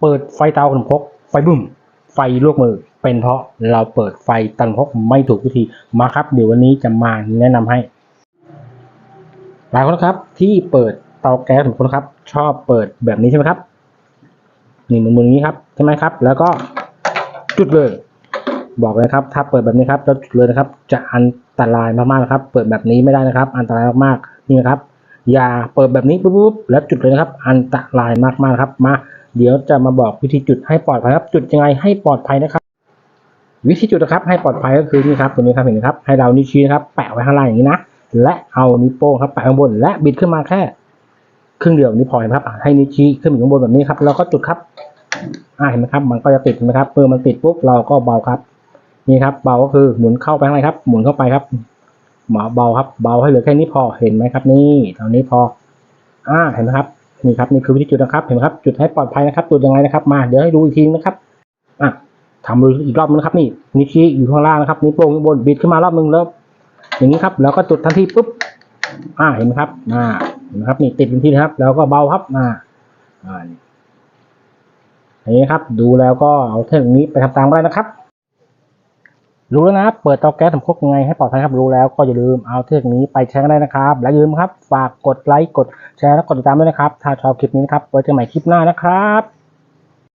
เปิดไฟเตาขนมครกไฟบึ้ม ไฟลวกมือ เป็นเพราะเราเปิดไฟตันครกไม่ถูกวิธีมาครับ เดี๋ยววันนี้จะมาแนะนำให้ หลายคนครับที่เปิดเตาแก๊สของคนครับ ชอบเปิดแบบนี้ใช่ไหมครับนี่มันมือนี้ครับใช่ไหมครับ แล้วก็จุดเลย บอกเลยครับ ถ้าเปิดแบบนี้ครับแล้วจุดเลยนะครับ จะอันตรายมากๆนะครับ เปิดแบบนี้ไม่ได้นะครับ อันตรายมากๆนี่นะครับ อย่าเปิดแบบนี้ปุ๊บแล้วจุดเลยนะครับ อันตรายมากๆครับมา เดี๋ยวจะมาบอกวิธีจุดให้ปลอดภัยครับ จุดยังไงให้ปลอดภัยนะครับ วิธีจุดนะครับให้ปลอดภัยก็คือนี่ครับตัวนี้ครับเห็นไหมครับให้เรานิ้วชี้นะครับแปะไว้ข้างล่างอย่างนี้นะและเอานิ้วโป้งครับแปะข้างบน และบิดขึ้นมาแค่ครึ่งเดียวนี้พอเห็นไหมครับ ให้นิ้วชี้ขึ้นไปข้างบนแบบนี้ครับแล้วก็จุดครับอ่าเห็นไหมครับ มันก็จะติดเห็นไหมครับเมื่อมันติดปุ๊บเราก็เบาครับ นี่ครับ เบาก็คือหมุนเข้าไปข้างในครับ หมุนเข้าไปครับ หมอเบาครับ เบาให้เหลือแค่นี้พอเห็นไหมครับ นี่เท่านี้พอ อ่าเห็นไหมครับนี่ครับนี่คือวิธีจุดนะครับ เห็นไหมครับ จุดให้ปลอดภัยนะครับจุดยังไงนะครับ มาเดี๋ยวให้ดูอีกทีนะครับอะทำดูอีกรอบนึงนะครับ นี่นิ้วชี้อยู่ข้างล่างนะครับนิ้วโป้งข้างบนบิดขึ้นมารอบนึงแล้วอย่างนี้ครับแล้วก็จุดทันทีปุ๊บอ่าเห็นไหมครับอ่าเห็นไหมครับนี่ติดทันทีนะครับ แล้วก็เบาครับอ่าอ่านี่อย่างนี้ครับ ดูแล้วก็เอาเทคนิคนี้ไปทำตามได้นะครับ รู้แล้วนะเปิดเตาแก๊สสำคกยังไงให้ปลอดภัยครับรู้แล้วก็อย่าลืมเอาเทคนิคนี้ไปใช้กันได้นะครับ และอย่าลืมครับ ฝากกดไลค์กดแชร์และกดติดตามด้วยนะครับ ถ้าชอบคลิปนี้นะครับไว้เจอกันใหม่คลิปหน้านะครับ